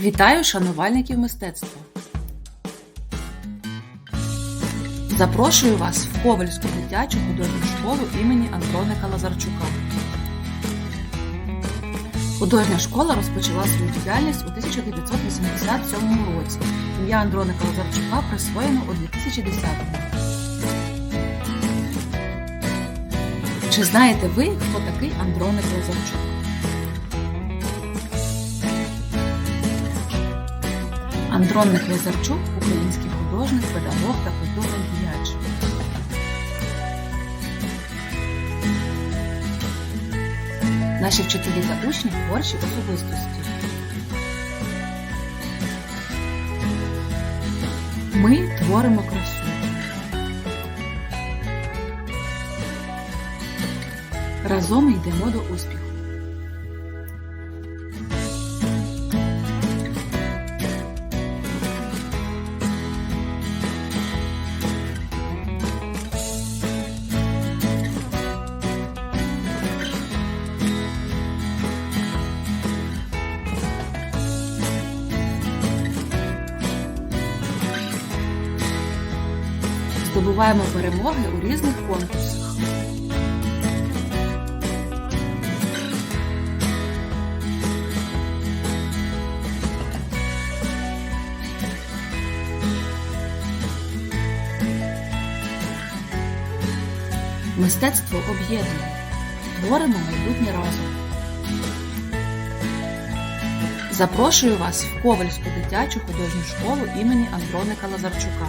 Вітаю шанувальників мистецтва! Запрошую вас в Ковальську дитячу художню школу імені Андроника Лазарчука. Художня школа розпочала свою діяльність у 1987 році. Ім'я Андроника Лазарчука присвоєно у 2010 Чи знаєте ви, хто такий Андроник Лазарчук? Андроник Лазарчук – український художник, педагог та культурний діяч. Наші вчителі та учні творчі особистості. Ми творимо красу. Разом йдемо до успіху. Здобуваємо перемоги у різних конкурсах. Мистецтво об'єднує. Творимо майбутнє разом. Запрошую вас в Ковальську дитячу художню школу імені Андроника Лазарчука.